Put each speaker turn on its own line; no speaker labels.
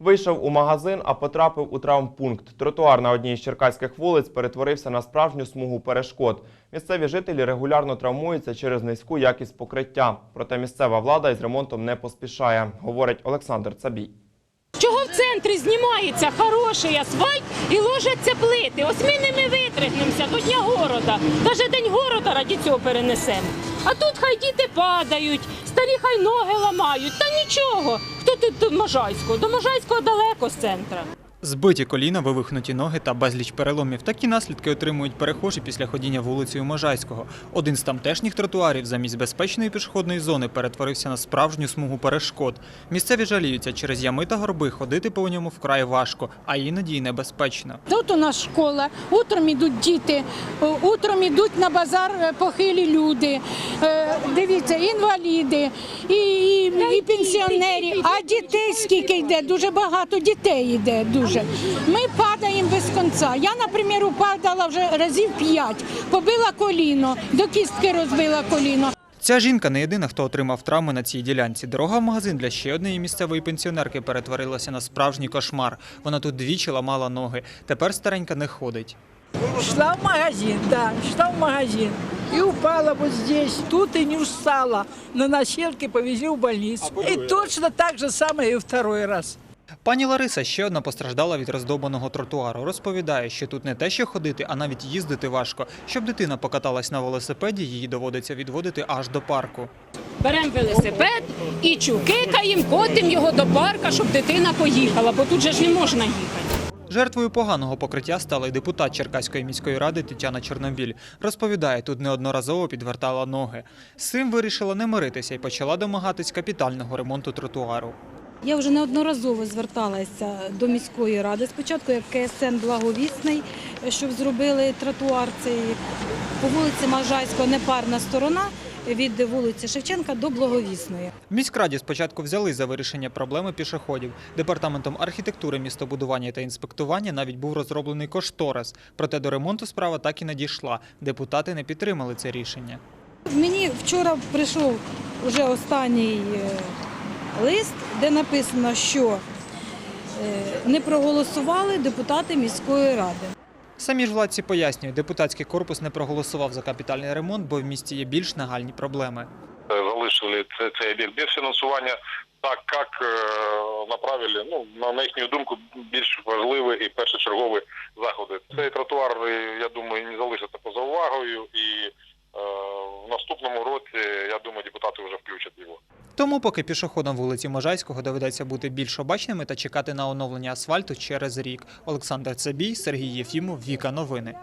Вийшов у магазин, а потрапив у травмпункт. Тротуар на одній з черкаських вулиць перетворився на справжню смугу перешкод. Місцеві жителі регулярно травмуються через низьку якість покриття. Проте місцева влада із ремонтом не поспішає, говорить Олександр Цабій.
Чого в центрі знімається хороший асфальт і ложаться плити? Ось ми ними витригнемося до Дня города. Даже День города раді цього перенесемо. А тут хай діти падають, старі хай ноги ламають. Та нічого. Тут до Можайського? До Можайського далеко з центра.
Збиті коліна, вивихнуті ноги та безліч переломів. Такі наслідки отримують перехожі після ходіння вулицею Можайського. Один з тамтешніх тротуарів замість безпечної пішохідної зони перетворився на справжню смугу перешкод. Місцеві жаліються, через ями та горби ходити по ньому вкрай важко, а іноді й небезпечно.
Тут у нас школа, утром ідуть діти, утром ідуть на базар е, похилі люди, е, дивіться, інваліди і, і, і пенсіонери, а дітей скільки йде, дуже багато дітей йде. Дуже. Ми падаємо без кінця. Я, наприклад, упадала вже разів п'ять, побила коліно, до кістки розбила коліно.
Ця жінка не єдина, хто отримав травми на цій ділянці. Дорога в магазин для ще однієї місцевої пенсіонерки перетворилася на справжній кошмар. Вона тут двічі ламала ноги. Тепер старенька не ходить.
Шла в магазин, да, шла в магазин. И упала вот здесь, тут и не устала. На носилке повезли в больницу. И точно так же самое и второй раз.
Пані Лариса ще одна постраждала від роздобаного тротуару. Розповідає, що тут не те, що ходити, а навіть їздити важко. Щоб дитина покаталась на велосипеді, її доводиться відводити аж до парку.
Беремо велосипед і чукикаємо, котимо його до парка, щоб дитина поїхала, бо тут же ж не можна їхати.
Жертвою поганого покриття стала й депутат Черкаської міської ради Тетяна Чорнобіль. Розповідає, тут неодноразово підвертала ноги. З цим вирішила не миритися і почала домагатись капітального ремонту тротуару.
Я вже неодноразово зверталася до міської ради. Спочатку як КСН Благовісний, щоб зробили тротуар цей по вулиці Можайського непарна сторона від вулиці Шевченка до Благовісної.
В міськраді спочатку взяли за вирішення проблеми пішоходів. Департаментом архітектури, містобудування та інспектування навіть був розроблений кошторис. Проте до ремонту справа так і не дійшла. Депутати не підтримали це рішення.
Мені вчора прийшов вже останній е, лист, де написано, що е, не проголосували депутати міської ради.
Самі ж владці пояснюють, депутатський корпус не проголосував за капітальний ремонт, бо в місті є більш нагальні проблеми.
залишили це- цей об'єкт без фінансування, так як е, направили, ну на, їхню думку, більш важливі і першочергові заходи. Цей тротуар, е, я думаю, не залишиться в році, я думаю, депутати вже включать його.
Тому поки пішоходам вулиці Можайського доведеться бути більш обачними та чекати на оновлення асфальту через рік. Олександр Цабій, Сергій Єфімов, Віка Новини.